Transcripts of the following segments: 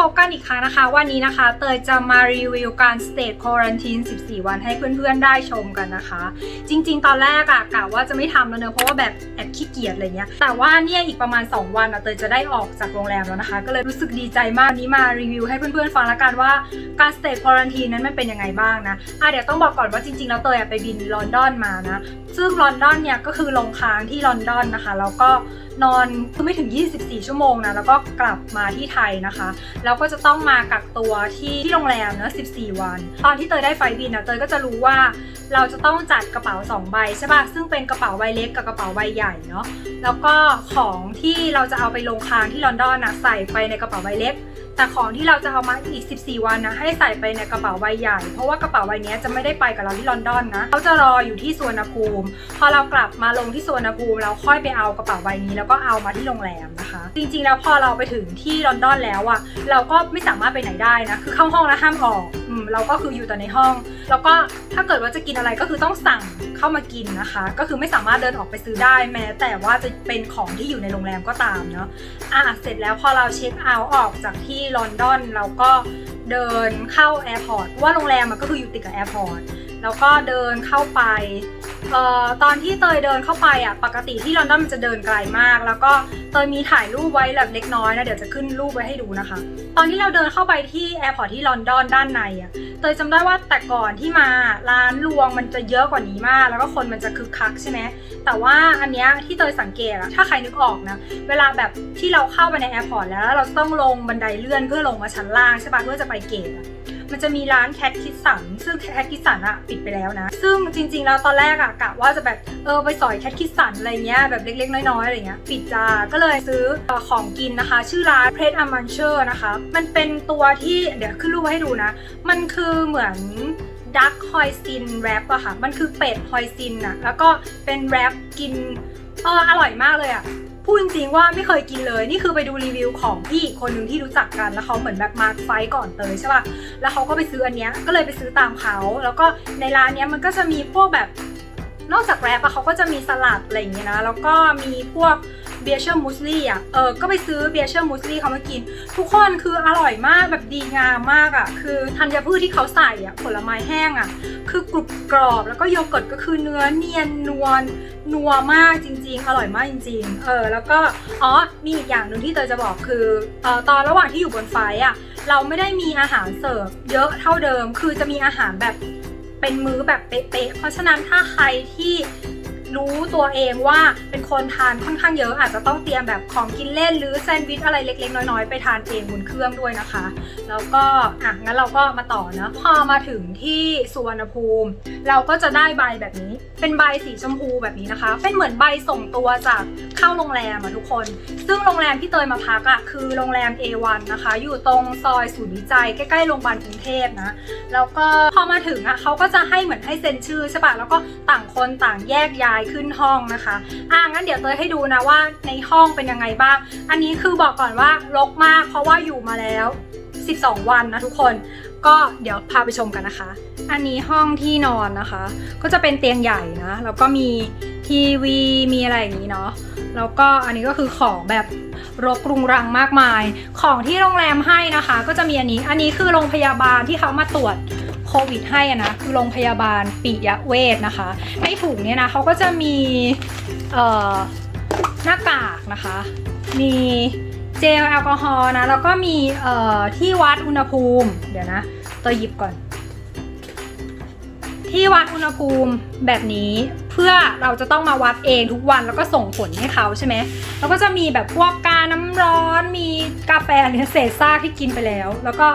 พบกันอีกครั้งนะคะ วันนี้นะคะ เตยจะมารีวิวการ state quarantine 14 วันให้เพื่อนๆ ได้ชมกันนะคะ จริงๆ ตอนแรกอะกะว่าจะไม่ทำแล้วเนอะเพราะว่าแบบแอบขี้เกียจอะไรเงี้ย แต่ว่าเนี่ยอีกประมาณ 2 วันอะเตยจะได้ออกจากโรงแรมแล้วนะคะ ก็เลยรู้สึกดีใจมากวันนี้มารีวิวให้เพื่อนๆ ฟังละกันว่าการ state quarantine นั้นมันเป็นยังไงบ้างนะอะเดี๋ยวต้องบอกก่อนว่าจริงๆ แล้วเตยอะไปบินลอนดอนมานะ ซึ่งลอนดอนเนี่ยก็คือลงค้างที่ลอนดอนนะคะ แล้วก็ นอนคือไม่ถึง 24 ชั่วโมงนะแล้วก็กลับมาที่ไทยนะคะ แล้วก็จะต้องมากักตัวที่ที่โรงแรมเนอะ14 วัน ตอนที่เตยได้ไฟบินอะเตยก็จะรู้ว่าเราจะต้องจัดกระเป๋า 2 ใบใช่ป่ะซึ่งเป็นกระเป๋าใบเล็กกับกระเป๋าใบใหญ่เนาะแล้วก็ของที่เราจะเอาไปลงค้างที่ลอนดอนนะใส่ไปในกระเป๋าใบเล็ก แต่ของที่เราจะเอามาอีก 14 วันนะให้ใส่ไปในกระเป๋าใบใหญ่ เพราะว่ากระเป๋าใบนี้จะไม่ได้ไปกับเราที่ลอนดอนนะเขาจะรออยู่ที่สวนภูมิ พอเรากลับมาลงที่สวนภูมิ เราค่อยไปเอากระเป๋าใบนี้ แล้วก็เอามาที่โรงแรมนะคะ จริงๆ แล้วพอเราไปถึงที่ลอนดอนแล้วอะเราก็ไม่สามารถไปไหนได้นะคือเข้าห้องแล้วห้ามออกอืมเราก็คืออยู่แต่ในห้อง แล้วก็ถ้าเกิดว่าจะกินอะไรก็คือต้องสั่งเข้ามากินนะคะ ก็คือไม่สามารถเดินออกไปซื้อได้แม้ แต่ว่าจะเป็นของที่อยู่ในโรงแรมก็ตามเนาะอะเสร็จแล้วพอเราเช็คเอาท์ออกจากที่ลอนดอนเราก็เดินเข้าแอร์พอร์ตเพราะว่าโรงแรมมันก็คืออยู่ติดกับแอร์พอร์ต แล้วก็เดินเข้าไปเอ่อตอนที่เตยเดินเข้าไปอะปกติที่ลอนดอนมันจะเดินไกลมาก แล้วก็เตยมีถ่ายรูปไว้แบบเล็กน้อยนะเดี๋ยวจะขึ้นรูปไว้ให้ดูนะคะ ตอนที่เราเดินเข้าไปที่แอร์พอร์ตที่ลอนดอนด้านในอะเตยจำได้ว่าแต่ก่อนที่มาร้านรวงมันจะเยอะกว่านี้มาก แล้วก็คนมันจะคึกคักใช่ไหมแต่ว่าอันเนี้ยที่เตยสังเกตอะถ้าใครนึกออกนะเวลาแบบที่เราเข้าไปในแอร์พอร์ตแล้วเราต้องลงบันไดเลื่อนเพื่อลงมาชั้นล่างใช่ปะเพื่อจะไปเกตอะ มันจะมีร้านแคทคิสสันซึ่งแคทคิสสันอะปิดไปแล้วนะ ซึ่งจริง ๆ แล้วตอนแรกอะกะว่าจะแบบเออไปสอยแคทคิสสันอะไรเงี้ยแบบเล็กๆ น้อยๆอะไรเงี้ยปิดจ้าก็เลยซื้อของกินนะคะ ชื่อร้านเพรสอามันเชอร์นะคะ มันเป็นตัวที่เดี๋ยวขึ้นรูปให้ดูนะ มันคือเหมือนดักฮอยซินแรปอะค่ะ มันคือเป็ดฮอยซินอะแล้วก็เป็นแรปกินเอออร่อยมากเลยอะ พูดจริงๆว่าไม่เคยกินเลย นี่คือไปดูรีวิวของพี่คนหนึ่งที่รู้จักกันแล้วเขาเหมือนแบบมาไฟก่อนเตยใช่ป่ะ แล้วเขาก็ไปซื้ออันเนี้ย ก็เลยไปซื้อตามเขา แล้วก็ในร้านเนี้ยมันก็จะมีพวกแบบ นอกจากแรปอะเขาก็จะมีสลัดอะไรอย่างเงี้ยนะ แล้วก็มีพวก เบียร์เชอร์มูสลี่อะเออก็ไปซื้อเบียร์เชอร์มูสลี่เขามากิน ทุกคนคืออร่อยมากแบบดีงามมากอะ คือธัญพืชที่เขาใส่อะผลไม้แห้งอะ คือกรุบกรอบแล้วก็โยเกิร์ตก็คือเนื้อเนียนนวลนัวมากจริง ๆ อร่อยมากจริง ๆ เออ แล้วก็อ๋อมีอีกอย่างหนึ่งที่เตยจะบอกคือเออตอนระหว่างที่อยู่บนไฟอะ เราไม่ได้มีอาหารเสิร์ฟเยอะเท่าเดิม คือจะมีอาหารแบบเป็นมื้อแบบเป๊ะๆเพราะฉะนั้นถ้าใครที่รู้ตัวเองว่าเป็น คนทานค่อนข้างเยอะอาจจะต้องเตรียมแบบของกินเล่นหรือแซนด์วิชอะไรเล็กๆ น้อยๆ ไปทานเองบนเครื่องด้วยนะคะ แล้วก็อะงั้นเราก็มาต่อนะพอมาถึงที่สุวรรณภูมิ เราก็จะได้ใบแบบนี้ เป็นใบสีชมพูแบบนี้นะคะ เป็นเหมือนใบส่งตัวจากเข้าโรงแรมอะทุกคน ซึ่งโรงแรมที่เตยมาพักอะคือโรงแรม A1 นะคะ อยู่ตรงซอยศูนย์วิจัยใกล้ๆโรงพยาบาลกรุงเทพนะแล้วก็พอมาถึงอะเขาก็จะให้เหมือนให้เซ็นชื่อใช่ปะแล้วก็ต่างคนต่างแยกย้ายขึ้นห้องนะคะอะงั้นเดี๋ยวเตยให้ดูนะว่าในห้องเป็นยังไงบ้าง อันนี้คือบอกก่อนว่ารกมาก เพราะว่าอยู่มาแล้ว 12 วันนะทุกคน ก็เดี๋ยวพาไปชมกันนะคะ อันนี้ห้องที่นอนนะคะ ก็จะเป็นเตียงใหญ่นะแล้วก็มีทีวีมีอะไรอย่างนี้เนาะแล้วก็อันนี้ก็คือของแบบรกรุงรังมากมาย ของที่โรงแรมให้นะคะ ก็จะมีอันนี้ อันนี้คือโรงพยาบาลที่เขามาตรวจโควิดให้นะ คือโรงพยาบาลปิยเวชนะคะ ในถุงเนี่ยนะเขาก็จะมี เอ่อหน้ากากนะคะ มีเจลแอลกอฮอล์นะ แล้วก็มีเอ่อที่วัดอุณหภูมิ เดี๋ยวนะตัวหยิบก่อน ที่วัดอุณหภูมิแบบนี้เพื่อเราจะต้องมาวัดเองทุกวันแล้วก็ส่งผลให้เขาใช่ไหมแล้วก็จะมีแบบพวกกาน้ำร้อน มีกาแฟหรือเศษซากที่กินไปแล้ว แล้วก็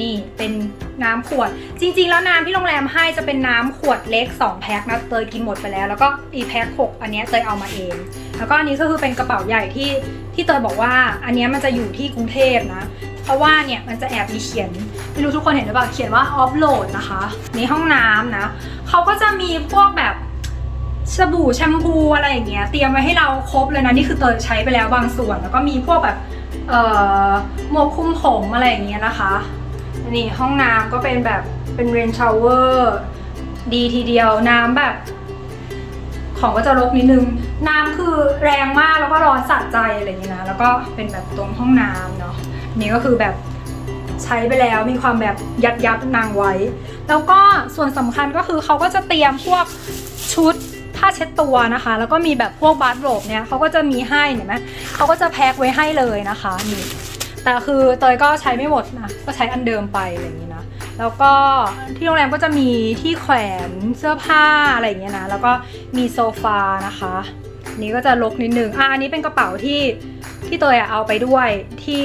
นี่เป็นน้ำขวด จริง ๆ แล้วน้ำที่โรงแรมให้จะเป็นน้ำขวดเล็ก 2 แพ็คนะเตยกินหมดไปแล้ว แล้วก็อีแพ็ค6อันนี้เตยเอามาเอง แล้วก็อันนี้ก็คือเป็นกระเป๋าใหญ่ที่ที่เตยบอกว่า อันนี้มันจะอยู่ที่กรุงเทพนะ เพราะว่าเนี่ยมันจะแอบมีเขียนไม่รู้ทุกคนเห็นหรือเปล่าเขียนว่าออฟโหลดนะคะในห้องน้ำนะเขาก็จะมีพวกแบบสบู่แชมพูอะไรอย่างเงี้ยเตรียมไว้ให้เราครบเลยนะนี่คือเตยใช้ไปแล้วบางส่วน แล้วก็มีพวกแบบเอ่อหมวกคุมผมอะไรอย่างเงี้ยนะคะ นี่ห้องน้ำก็เป็นแบบเป็นเรนชาวเวอร์ดีทีเดียวน้ำแบบ ของก็จะรกนิดนึง น้ำคือแรงมากแล้วก็ร้อนสะใจอะไรอย่างเงี้ยนะแล้วก็เป็นแบบตรงห้องน้ำเนาะนี่ก็คือแบบใช้ไปแล้วมีความแบบยัดยัดนางไว้ แล้วก็ส่วนสำคัญก็คือเขาก็จะเตรียมพวกชุดผ้าเช็ดตัวนะคะ แล้วก็มีแบบพวกบาร์โรบเนี่ยเขาก็จะมีให้เห็นไหมเขาก็จะแพ็คไว้ให้เลยนะคะนี่ แต่คือเตยก็ใช้ไม่หมดนะก็ใช้อันเดิมไปอะไรอย่างนี้นะแล้วก็ที่โรงแรมก็จะมีที่แขวนเสื้อผ้าอะไรอย่างเงี้ยนะแล้วก็มีโซฟานะคะนี้ก็จะลกนิดนึงอะอันนี้เป็นกระเป๋าที่ที่เตยเอาไปด้วยที่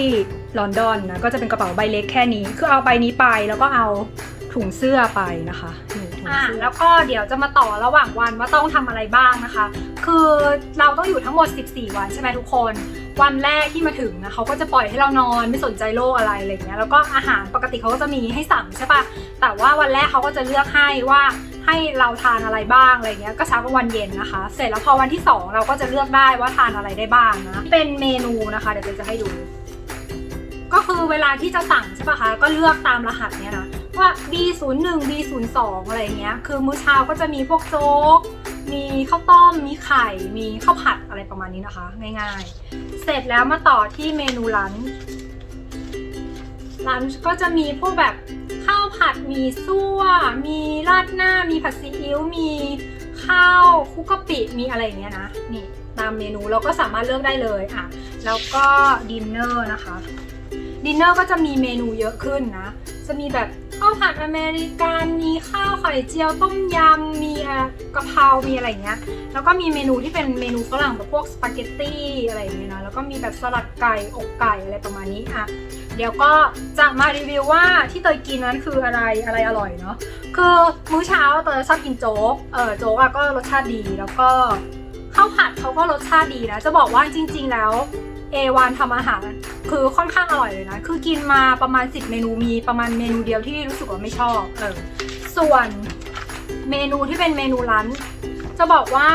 ลอนดอนนะก็จะเป็นกระเป๋าใบเล็กแค่นี้ คือเอาใบนี้ไปแล้วก็เอาถุงเสื้อไปนะคะนี่ อ่าแล้วก็เดี๋ยวจะมาต่อระหว่างวันว่าต้องทำอะไรบ้างนะคะ คือเราต้องอยู่ทั้งหมด 14 วันใช่ไหมทุกคน วันแรกที่มาถึงนะเขาก็จะปล่อยให้เรานอนไม่สนใจโลกอะไรอะไรเงี้ยแล้วก็อาหารปกติเขาก็จะมีให้สั่งใช่ปะแต่ว่าวันแรกเขาก็จะเลือกให้ว่าให้เราทานอะไรบ้างอะไรเงี้ยก็เช้ากลางวันเย็นนะคะ เสร็จแล้วพอวันที่2เราก็จะเลือกได้ว่าทานอะไรได้บ้างนะเป็นเมนูนะคะ เดี๋ยวเจนจะให้ดู ก็คือเวลาที่จะสั่งใช่ปะคะก็เลือกตามรหัสเนี้ยนะ ว่า B01 B02 อะไรเงี้ย คือมื้อเช้าก็จะมีพวกโจ๊ก มีข้าวต้ม มีไข่ มีข้าวผัดอะไรประมาณนี้นะคะ ง่ายๆ เสร็จแล้วมาต่อที่เมนูลันช์ลันช์ก็จะมีพวกแบบข้าวผัดมีซั่ว มีราดหน้า มีผัดซีอิ๊ว มีข้าวคุกกะปิ มีอะไรอย่างเงี้ยนะ นี่ตามเมนูเราก็สามารถเลือกได้เลยอะ แล้วก็ดินเนอร์นะคะ ดินเนอร์ก็จะมีเมนูเยอะขึ้นนะ จะมีแบบ ข้าวผัดอเมริกันมีข้าวไข่เจียวต้มยำมีกะเพรามีอะไรเงี้ยแล้วก็มีเมนูที่เป็นเมนูฝรั่งแบบพวกสปาเกตตี้อะไรอย่างเงี้ยนะแล้วก็มีแบบสลัดไก่อกไก่อะไรประมาณนี้อะเดี๋ยวก็จะมารีวิวว่าที่เตยกินนั้นคืออะไรอะไรอร่อยเนาะคือมื้อเช้าเตยชอบกินโจ๊กเออโจ๊กอะก็รสชาติดีแล้วก็ข้าวผัดเขาก็รสชาติดีนะจะบอกว่าจริง ๆ แล้ว เอวานทำอาหาร คือค่อนข้างอร่อยเลยนะ คือกินมาประมาณ 10 เมนูมีประมาณเมนูเดียวที่รู้สึกว่าไม่ชอบเออส่วนเมนูที่เป็นเมนูร้านจะบอกว่า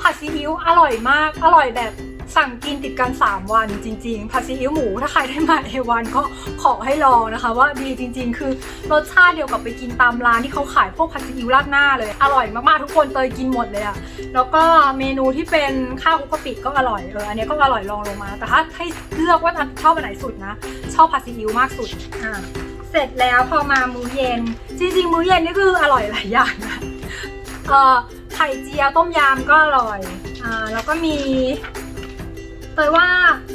ผัดซีอิ๊วอร่อยมาก อร่อยแบบ สั่งกินติดกัน 3 วันจริงๆผัดซีอิ๊วหมูถ้าใครได้มาเอวานก็ขอให้ลองนะคะ ว่าดีจริง ๆ คือรสชาติเดียวกับไปกินตามร้านที่เขาขายพวกผัดซีอิ๊วราดหน้าเลย อร่อยมากๆทุกคนเตยกินหมดเลยอะแล้วก็เมนูที่เป็นข้าวคุกกะปิก็อร่อยเอออันนี้ก็อร่อยลองลงมา แต่ถ้าให้เลือกว่าชอบอันไหนสุดนะ ชอบผัดซีอิ๊วมากสุดอ่าเสร็จแล้วพอมามื้อเย็น จริงๆ มื้อเย็นนี่คืออร่อยหลายอย่างนะเออไข่เจียวต้มยำก็อร่อย อ่า แล้วก็มี เตยว่า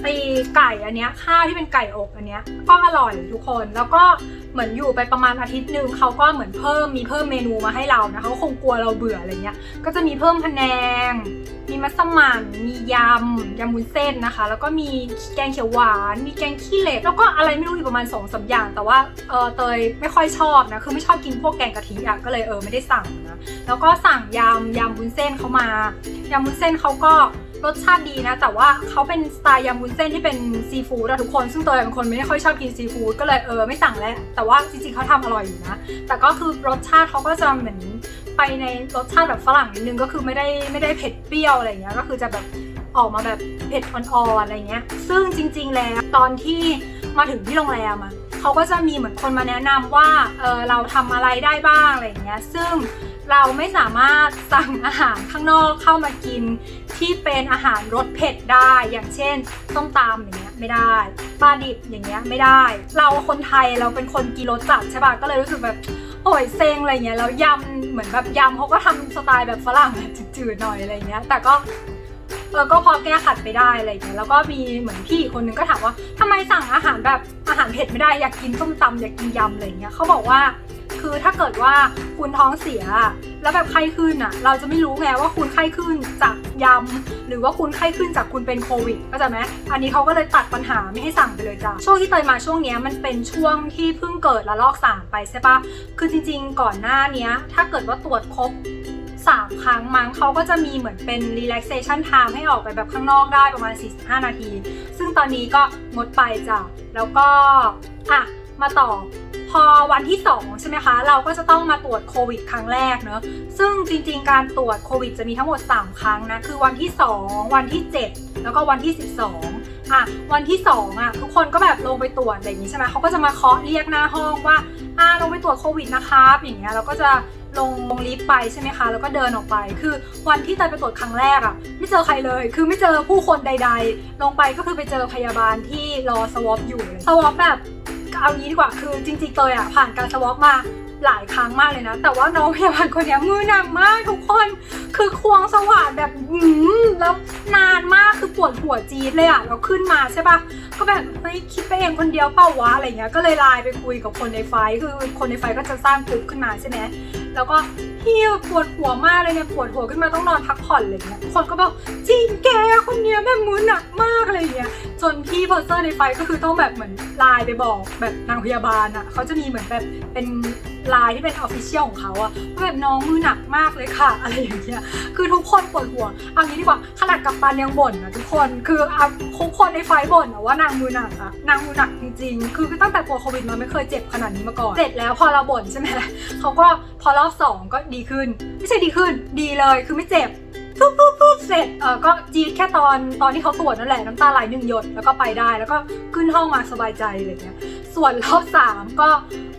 ไอไก่อันเนี้ยข้าวที่เป็นไก่อกอันเนี้ยก็อร่อยทุกคนแล้วก็เหมือนอยู่ไปประมาณอาทิตย์หนึ่งเขาก็เหมือนเพิ่มมีเพิ่มเมนูมาให้เรานะเขาคงกลัวเราเบื่ออะไรเงี้ยก็จะมีเพิ่มพะแนง มีมัสมั่นมียำยำวุ้นเส้นนะคะ แล้วก็มีแกงเขียวหวาน มีแกงขี้เหล็กแล้วก็อะไรไม่รู้อีกประมาณ2อสาอย่าง แต่ว่าเออเตยไม่ค่อยชอบนะคือไม่ชอบกินพวกแกงกะทิอะก็เลยเออไม่ได้สั่งนะแล้วก็สั่งยำยำวุ้นเส้นเขามายำวุ้นเส้นเขาก็ รสชาติดีนะ แต่ว่าเขาเป็นสไตล์ยำวุ้นเส้นที่เป็นซีฟู้ดอะทุกคน ซึ่งเตยเป็นคนไม่ได้ค่อยชอบกินซีฟู้ดก็เลยเออไม่สั่งแล้ว แต่ว่าจริงๆเขาทำอร่อยอยู่นะ แต่ก็คือรสชาติเขาก็จะเหมือนไปในรสชาติแบบฝรั่งนิดนึงก็คือไม่ได้ไม่ได้เผ็ดเปรี้ยวอะไรเงี้ยก็คือจะแบบออกมาแบบเผ็ดอ่อนๆอะไรเงี้ย ซึ่งจริง ๆ แล้วตอนที่มาถึงที่โรงแรมอะเขาก็จะมีเหมือนคนมาแนะนำว่าเออเราทำอะไรได้บ้างอะไรเงี้ย ซึ่ง เราไม่สามารถสั่งอาหารข้างนอกเข้ามากิน ที่เป็นอาหารรสเผ็ดได้ อย่างเช่นส้มตำอย่างเงี้ยไม่ได้ปลาดิบอย่างเงี้ยไม่ได้ เราคนไทยเราเป็นคนกินรสจัดใช่ป่ะก็เลยรู้สึกแบบโอ้ยเซ็งอะไรเงี้ยแล้วยำเหมือนแบบยำเขาก็ทำสไตล์แบบฝรั่งแบบจืดๆหน่อยอะไรเงี้ยแต่ก็ เออก็พอแก้ขัดไปได้อะไรอย่างเงี้ยแล้วก็มีเหมือนพี่คนนึงก็ถามว่าทำไมสั่งอาหารแบบอาหารเผ็ดไม่ได้อยากกินส้มตำอยากกินยำอะไรเงี้ยเขาบอกว่าคือถ้าเกิดว่าคุณท้องเสีย แล้วแบบไข้ขึ้นอะ เราจะไม่รู้ไงว่าคุณไข้ขึ้นจากยำหรือว่าคุณไข้ขึ้นจากคุณเป็นโควิดก็จะไหมอันนี้เขาก็เลยตัดปัญหาไม่ให้สั่งไปเลยจ้ะช่วงที่เตยมาช่วงนี้มันเป็นช่วงที่เพิ่งเกิดระลอกสามไปใช่ปะคือจริง ๆ ก่อนหน้านี้ถ้าเกิดว่าตรวจครบ 3 ครั้งมั้งเขาก็จะมีเหมือนเป็น relaxation time ให้ออกไปแบบข้างนอกได้ประมาณ 45 นาที ซึ่งตอนนี้ก็งดไปจ้ะ แล้วก็ อะ มาต่อพอวันที่ 2 ใช่ไหมคะ เราก็จะต้องมาตรวจโควิดครั้งแรกเนอะซึ่งจริง ๆ การตรวจโควิดจะมีทั้งหมด 3 ครั้งนะ คือวันที่ 2 วันที่ 7 แล้วก็วันที่ 12 อะ วันที่ 2อะทุกคนก็แบบลงไปตรวจอะไรอย่างนี้ใช่ไหมเขาก็จะมาเคาะเรียกหน้าห้องว่าอ่าลงไปตรวจโควิดนะครับอย่างเงี้ยเราก็จะ ลงลงลิฟต์ไปใช่ไหมคะ แล้วก็เดินออกไป คือวันที่เตยไปตรวจครั้งแรกอะไม่เจอใครเลย คือไม่เจอผู้คนใด ๆ ลงไปก็คือไปเจอพยาบาลที่รอสวอปอยู่สวอปแบบเอางี้ดีกว่า คือจริงๆเตยอะผ่านการสวอปมาหลายครั้งมากเลยนะ แต่ว่าน้องพยาบาลคนนี้มือหนักมากทุกคน คือควงสว่านแบบหืมแล้วนานมากคือปวดหัวจี๊ดเลยอะเราขึ้นมาใช่ปะก็แบบเฮ้ยคิดไปเองคนเดียวเปล่าวะอะไรเงี้ย ก็เลยไลน์ไปคุยกับคนในไฟท์คือคนในไฟท์ก็จะสร้างกลุ่มขึ้นมาใช่ไหม แล้วก็พี่ปวดหัวมากเลยเนี่ยปวดหัวขึ้นมาต้องนอนพักผ่อนอะไรเงี้ยคนก็บอกจริงแกคนเนี้ยแม่มือหนักมากอะไรเงี้ยจนพี่โพอเซอร์ในไฟก็คือต้องแบบเหมือนไลน์ไปบอกแบบนางพยาบาลอะเขาจะมีเหมือนแบบเป็น ไลน์ที่เป็นออฟฟิเชียลของเขาอะว่าแบบน้องมือหนักมากเลยค่ะ อะไรอย่างเงี้ยคือทุกคนปวดหัวเอางี้ดีกว่าขนาดกับปันยังบ่นนะทุกคนคือทุกคนในไฟบ่นอะว่านางมือหนักอะนางมือหนักจริงๆ คือตั้งแต่กลัวโควิดมาไม่เคยเจ็บขนาดนี้มาก่อนเสร็จแล้วพอเราบ่นใช่ไหมเขาก็พอรอบสองก็ดีขึ้น ไม่ใช่ดีขึ้น ดีเลยคือไม่เจ็บปุ๊บปุ๊บปุ๊บเสร็จเออก็จีดแค่ตอนตอนที่เขาตรวจนั่นแหละน้ำตาไหลหนึ่งหยดแล้วก็ไปได้แล้วก็ขึ้นห้องมาสบายใจอะไรเงี้ยส่วนรอบสามก็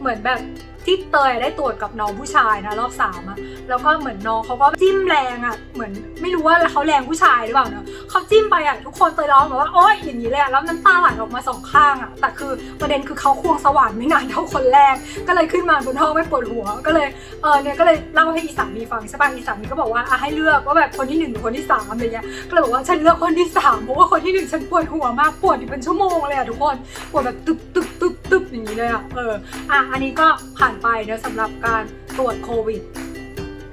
เหมือนแบบที่เตยได้ตรวจกับน้องผู้ชายนะรอบสามอะแล้วก็เหมือนน้องเขาก็จิ้มแรงอะเหมือนไม่รู้ว่าเขาแรงผู้ชายหรือเปล่าเนอะเขาจิ้มไปอะทุกคนเตยร้องแบบว่าโอ๊ยอย่างนี้เลยอะแล้วน้ำตาไหลออกมาสองข้างอะแต่คือประเด็นคือเขาควงสว่านไม่นานเท่าคนแรก ก็เลยขึ้นมาบนห้องไม่ปวดหัว ก็เลยเออเนี่ยก็เลยเล่าให้อีสามีฟังใช่ป่ะอีสามีก็บอกว่าอะให้เลือกว่าแบบคนที่หนึ่งหรือคนที่สามอะไรเงี้ยก็เลยบอกว่าฉันเลือกคนที่สามเพราะว่าคนที่หนึ่งฉันปวดหัวมากปวดอยู่เป็นชั่วโมงเลยอะทุกคนปวดแบบตึบ ตึ๊บตึ๊บอย่างนี้เลยอะเอออะอันนี้ก็ผ่านไปนะสำหรับการตรวจโควิด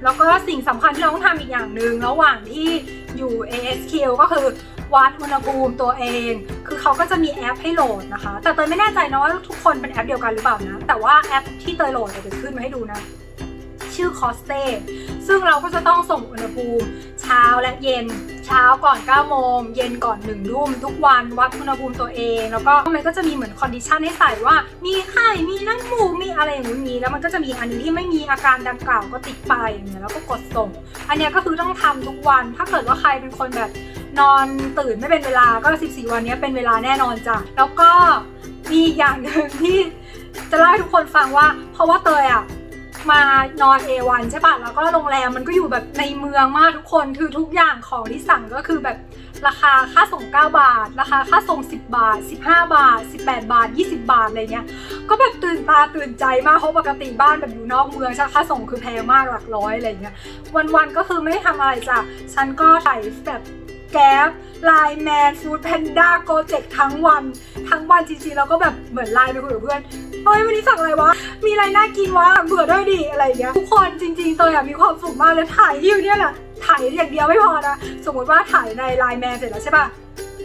แล้วก็สิ่งสำคัญที่เราต้องทำอีกอย่างหนึ่งระหว่างที่อยู่ ASQ ก็คือวัดอุณหภูมิตัวเอง คือเขาก็จะมีแอปให้โหลดนะคะ แต่เตยไม่แน่ใจนะว่าทุกคนเป็นแอปเดียวกันหรือเปล่านะ แต่ว่าแอปที่เตยโหลดเดี๋ยวจะขึ้นมาให้ดูนะ ชื่อ Coste ซึ่งเราก็จะต้องส่งอุณหภูมิเช้าและเย็น เช้าก่อน 9 โมง เย็นก่อน1รุ่มทุกวันวัดอุณหภูมิตัวเอง แล้วก็มันก็จะมีเหมือนคอนดิชันให้ใส่ว่า มีไข้มีน้ำมูกมีอะไรอย่างนี้ แล้วมันก็จะมีอันนึงที่ไม่มีอาการดังกล่าวก็ติดไปอย่างเงี้ยแล้วก็กดส่ง อันเนี้ยก็คือต้องทำทุกวัน ถ้าเกิดว่าใครเป็นคนแบบนอนตื่นไม่เป็นเวลาก็ 14 วันนี้เป็นเวลาแน่นอนจ้ะแล้วก็มีอย่างหนึ่งที่จะเล่าให้ทุกคนฟังว่า เพราะว่าเตยอะ มานอน A1 ใช่ป่ะ แล้วก็โรงแรมมันก็อยู่แบบในเมืองมากทุกคน คือทุกอย่างของที่สั่งก็คือแบบราคาค่าส่ง 9 บาท ราคาค่าส่ง 10 บาท 15 บาท 18 บาท 20 บาทอะไรเงี้ย ก็แบบตื่นตาตื่นใจมาก เพราะปกติบ้านแบบอยู่นอกเมืองใช่ค่าส่งคือแพงมากหลักร้อยอะไรเงี้ย วันๆก็คือไม่ได้ทำอะไรจ้ะ ฉันก็ใส่แบบแก๊บไลน์แมนฟู้ดแพนด้าโกเจ็กทั้งวัน ทั้งวันจริงๆเราก็แบบเหมือนไลน์ไปคุยกับเพื่อน เฮ้ยวันนี้สั่งอะไรวะ มีอะไรน่ากินวะเบื่อด้วยดิอะไรอย่างเงี้ยทุกคนจริงๆตัวอยากมีความสุขมากเลยถ่ายอยู่เนี่ยแหละถ่ายอย่างเดียวไม่พอนะ สมมติว่าถ่ายในไลน์แมนเสร็จแล้วใช่ปะ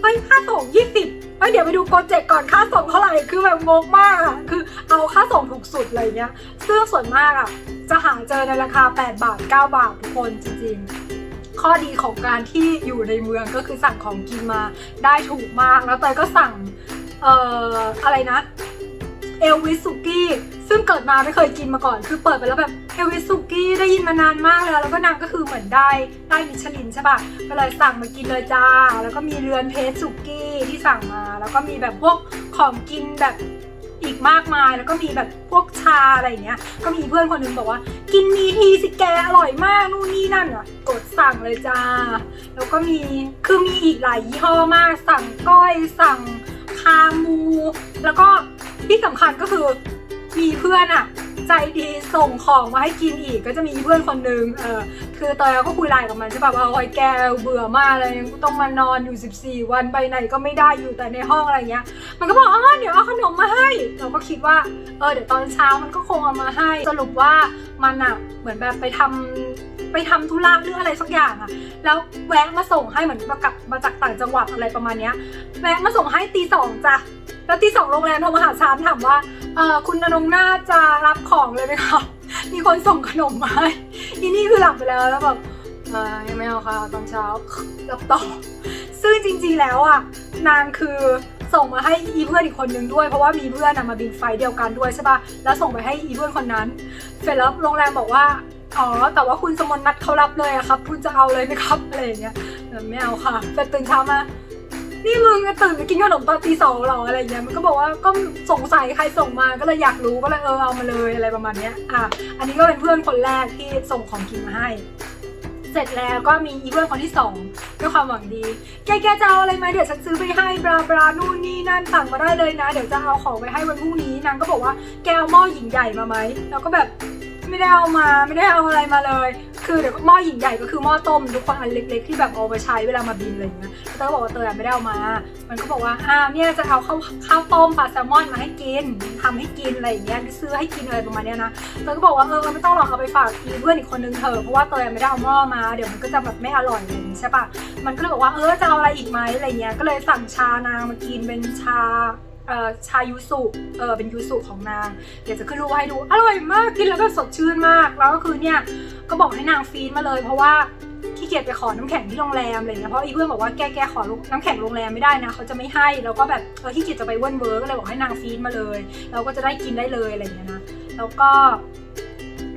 เฮ้ยค่าส่งยี่สิบเฮ้ยเดี๋ยวไปดูโปรเจกต์ก่อนค่าส่งเท่าไหร่คือแบบงงมากอะคือเอาค่าส่งถูกสุดอะไรเงี้ยซึ่งส่วนมากอะจะหาเจอในราคา 8 บาท 9 บาททุกคนจริงๆข้อดีของการที่อยู่ในเมืองก็คือสั่งของกินมาได้ถูกมาก แล้วเตยก็สั่งเอ่ออะไรนะ เอลวิสุกี้ซึ่งเกิดมาไม่เคยกินมาก่อน คือเปิดไปแล้วแบบเอลวิสุกี้ได้ยินมานานมากแล้วแล้วก็นางก็คือเหมือนได้ได้มิชลินใช่ปะก็เลยสั่งมากินเลยจ้า แล้วก็มีเรือนเพชรสุกี้ที่สั่งมา แล้วก็มีแบบพวกของกินแบบอีกมากมายแล้วก็มีแบบพวกชาอะไรอย่างเงี้ย ก็มีเพื่อนคนหนึงบอกว่า กินมีทีสิแกอร่อยมากนู่นนี่นั่นอะ กดสั่งเลยจ้า แล้วก็มีคือมีอีกหลายยี่ห้อมาก สั่งก้อยสั่งคามู แล้วก็ ที่สำคัญก็คือมีเพื่อนอะใจดีส่งของมาให้กินอีกก็จะมีเพื่อนคนนึงเออคือตอนก็คุยไลน์กับมันใช่ป่ะว่าโอ้ยแกเบื่อมากเลยต้องมานอนอยู่ 14 วันไปไหนก็ไม่ได้อยู่แต่ในห้องอะไรเงี้ย มันก็บอกอ๋อเดี๋ยวเอาขนมมาให้ เราก็คิดว่าเออเดี๋ยวตอนเช้ามันก็คงเอามาให้ สรุปว่ามันอะเหมือนแบบไปทำไปทำธุระหรืออะไรสักอย่างอะแล้วแวะมาส่งให้เหมือนมากลับมาจากต่างจังหวัดอะไรประมาณเนี้ยแวะมาส่งให้ตีสองจ้ะ แล้วตีสองโรงแรมโทรมาหาฉันถามว่าเออคุณนนงนาจะรับของเลยไหมคะมีคนส่งขนมมาให้อีนี่คือหลับไปแล้วแล้วแบบเออยังไม่เอาค่ะตอนเช้ารับต่อ ซึ่งจริงๆแล้วอะนางคือส่งมาให้อีเพื่อนอีกคนนึงด้วยเพราะว่ามีเพื่อนนะมาบินไฟเดียวกันด้วยใช่ปะแล้วส่งไปให้อีเพื่อนคนนั้นเสร็จแล้วโรงแรมบอกว่าอ๋อแต่ว่าคุณสมนนัดเขารับเลยอะครับ คุณจะเอาเลยไหมครับอะไรอย่างเงี้ยไม่เอาค่ะแต่ตื่นเช้ามา นี่มึงตื่นไปกินขนมตอนตีสองหรออะไรเงี้ยมันก็บอกว่าก็สงสัยใครส่งมาก็เลยอยากรู้ก็เลยเออเอามาเลยอะไรประมาณเนี้ยอะอันนี้ก็เป็นเพื่อนคนแรกที่ส่งของกินมาให้ เสร็จแล้วก็มีอีเพื่อนคนที่สองด้วยความหวังดี แกแกจะเอาอะไรไหมเดี๋ยวฉันซื้อไปให้บลาบลานู่นนี่นั่นสั่งมาได้เลยนะ เดี๋ยวจะเอาของไปให้วันพรุ่งนี้นางก็บอกว่าแกเอาหม้อหญิงใหญ่มาไหมเราก็แบบ ไม่ได้เอามาไม่ได้เอาอะไรมาเลย คือเดี๋ยวหม้อหญิงใหญ่ก็คือหม้อต้มทุกคนอันเล็กๆที่แบบเอาไปใช้เวลามาบินอะไรอย่างเงี้ยเตยก็บอกว่าเตยไม่ได้เอามา มันก็บอกว่าอ้าวเนี่ยจะเอาข้าวข้าวต้มปลาแซลมอนมาให้กินทำให้กินอะไรอย่างเงี้ยซื้อให้กินอะไรประมาณเนี้ยนะเตยก็บอกว่าเออไม่ต้องหรอกเอาไปฝากอีเพื่อนอีกคนนึงเถอะเพราะว่าเตยไม่ได้เอาหม้อมาเดี๋ยวมันก็จะแบบไม่อร่อยอะไรอย่างงี้ใช่ปะมันก็เลยบอกว่าเออจะเอาอะไรอีกไหมอะไรเงี้ยก็เลยสั่งชานางมากินเป็นชา ชายูสุเออเป็นยูสุของนางเดี๋ยวจะขึ้นรูปให้ดูอร่อยมากกินแล้วก็สดชื่นมาก แล้วก็คือเนี่ยก็บอกให้นางฟีดมาเลย เพราะว่าขี้เกียจไปขอน้ำแข็งที่โรงแรมอะไรเงี้ยเพราะอีเพื่อนบอกว่าแกแกขอน้ำแข็งโรงแรมไม่ได้นะเขาจะไม่ให้แล้วก็แบบเออขี้เกียจจะไปเวิร์นเวิร์ก็เลยบอกให้นางฟีดมาเลย เราก็จะได้กินได้เลยอะไรอย่างเงี้ยนะแล้วก็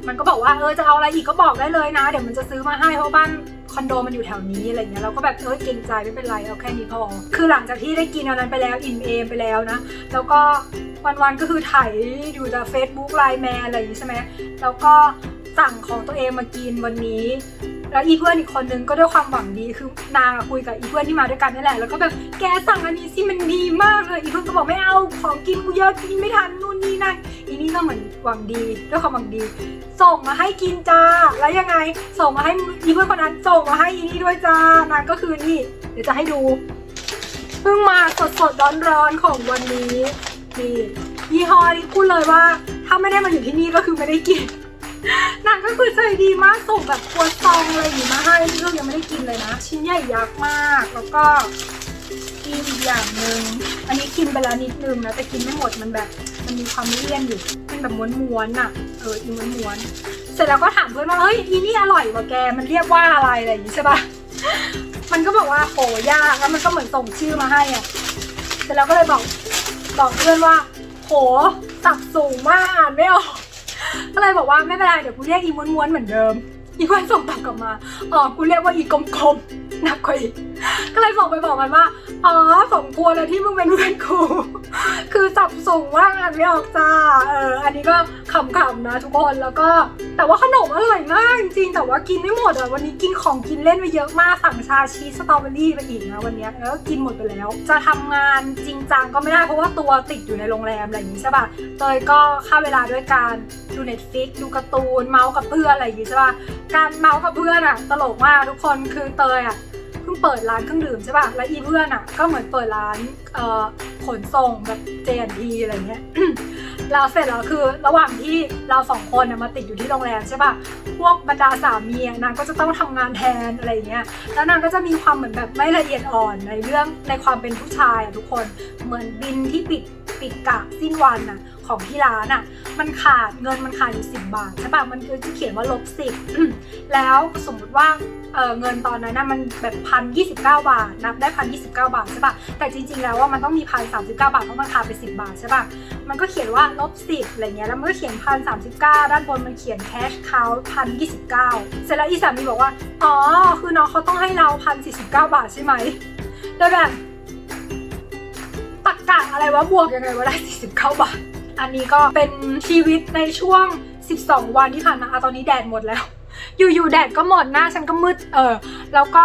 มันก็บอกว่าเออจะเอาอะไรอีกก็บอกได้เลยนะ เดี๋ยวมันจะซื้อมาให้เพราะบ้าน อนโดมันอยู่แถวนี้อะไรเงี้ยเราก็แบบเออเกรงใจไม่เป็นไรเอาแค่นี้พอ คือหลังจากที่ได้กินอันนั้นไปแล้วอิ่มเอมไปแล้วนะ แล้วก็วันๆก็คือถ่ายอยู่แต่เฟซบุ๊กไลน์แมนอะไรอย่างงี้ใช่ไหมแล้วก็สั่งของตัวเองมากินวันนี้ แล้วอีเพื่อนอีกคนนึงก็ด้วยความหวังดีคือนางคุยกับอีเพื่อนที่มาด้วยกันนี่แหละ แล้วก็แบบแกสั่งอันนี้สิมันดีมากเลยอีเพื่อนก็บอกไม่เอาของกินกูเยอะกินไม่ทันนู่นนี่นั่นอีนี่ก็เหมือนหวังดีด้วยความหวังดี ส่งมาให้กินจ้าแล้วยังไง ส่งมาให้อีเพื่อนคนนั้นส่งมาให้อีนี่ด้วยจ้านางก็คือนี่เดี๋ยวจะให้ดูเพิ่งมาสดสดร้อนร้อนๆของวันนี้นี่ยี่ห้อนี้พูดเลยว่า ถ้าไม่ได้มาอยู่ที่นี่ก็คือไม่ได้กินนาง คือใจดีมากส่งแบบครัวซองอะไรอย่างงี้มาให้ที่เรายังไม่ได้กินเลยนะ ชิ้นใหญ่ยักษ์มาก แล้วก็กินอีกอย่างหนึ่งอันนี้กินไปแล้วนิดนึงนะแต่กินไม่หมดมันแบบ มันมีความเลี่ยนอยู่มันแบบม้วนๆน่ะเอออีม้วนๆเสร็จแล้วก็ถามเพื่อนว่าเฮ้ยอีนี่อร่อยกว่าแกมันเรียกว่าอะไรอะไรอย่างงี้ใช่ปะมันก็บอกว่าโหยากแล้วมันก็เหมือนส่งชื่อมาให้อะเสร็จแล้วก็เลยบอกบอกเพื่อนว่าโหสับสูงมากไม่ออก ก็เลยบอกว่าไม่เป็นไรเดี๋ยวกูเรียกอีม้วนๆเหมือนเดิม อีเพื่อนส่งตอบกลับมาอ๋อกูเรียกว่าอีกลมๆหนักกว่าอีกก็เลยส่งไปบอกมันว่า อ๋อสมควรแล้วที่มึงเป็นเพื่อนกู คือสับสูงมากอ่านไม่ออกจ้า เออ อันนี้ก็ขำๆนะทุกคน แล้วก็ แต่ว่าขนมอร่อยมากจริงๆแต่ว่ากินไม่หมดอะ วันนี้กินของกินเล่นไปเยอะมาก สั่งชาชีสสตรอเบอรี่ไปอีกนะวันนี้แล้วก็กินหมดไปแล้ว จะทำงานจริงจังก็ไม่ได้เพราะว่าตัวติดอยู่ในโรงแรมอะไรอย่างนี้ใช่ป่ะเตยก็ฆ่าเวลาด้วยการดู Netflix ดูการ์ตูน เมาส์กับเพื่อนอะไรอย่างนี้ใช่ป่ะ การเมาส์กับเพื่อนอะตลกมากทุกคน คือเตยอะ พิ่งเปิดร้านเครื่องดื่มใช่ป่ะ แล้วอีเพื่อนอะ ก็เหมือนเปิดร้านเอ่อขนส่งแบบ J&T อะไรเงี้ยแล้วเสร็จแล้วคือระหว่างที่เราสองคนน่ะมาติดอยู่ที่โรงแรมใช่ป่ะ พวกบรรดาสามีอะนางก็จะต้องทำงานแทนอะไรเงี้ย แล้วนางก็จะมีความเหมือนแบบไม่ละเอียดอ่อนในเรื่องในความเป็นผู้ชายอะทุกคน เหมือนบินที่ปิดปิดกะสิ้นวันน่ะ ของที่ร้านอะ มันขาดเงินมันขาดอยู่สิบบาทใช่ป่ะมันคือจะเขียนว่าลบสิบแล้วสมมติว่าเเงินตอนนั้นนะมันแบบพันยี่สิบเก้าบาทนับได้พันยี่สิบเก้าบาทใช่ป่ะแต่จริงๆแล้วว่ามันต้องมีพันสามสิบเก้าบาทเพราะมันขาดไปสิบบาทใช่ป่ะมันก็เขียนว่าลบสิบอะไรเงี้ยแล้วมันก็เขียนพันสามสิบเก้าด้านบนมันเขียนแคชเคาวพันยี่สิบเก้าเสร็จแล้วอีสามีบอกว่าอ๋อคือน้องเขาต้องให้เราพันสี่สิบเก้าบาทใช่ไหมแล้วแบบตักกะอะไรวะบวกยังไงวะได้สี่สิบเก้าบาท อันนี้ก็เป็นชีวิตในช่วง 12 วันที่ผ่านมาอะตอนนี้แดดหมดแล้ว อยู่ๆแดดก็หมดหน้าฉันก็มืดเออแล้วก็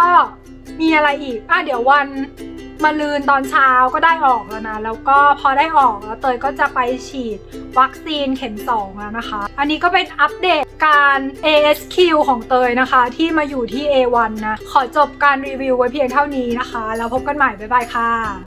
มีอะไรอีกอะเดี๋ยววันมาลืนตอนเช้าก็ได้ออกแล้วนะ แล้วก็พอได้ออกแล้วเตยก็จะไปฉีดวัคซีนเข็ม 2 แล้วนะคะ อันนี้ก็เป็นอัปเดตการ ASQ ของเตยนะคะ ที่มาอยู่ที่ A1 นะ ขอจบการรีวิวไว้เพียงเท่านี้นะคะ แล้วพบกันใหม่ บ๊ายบายค่ะ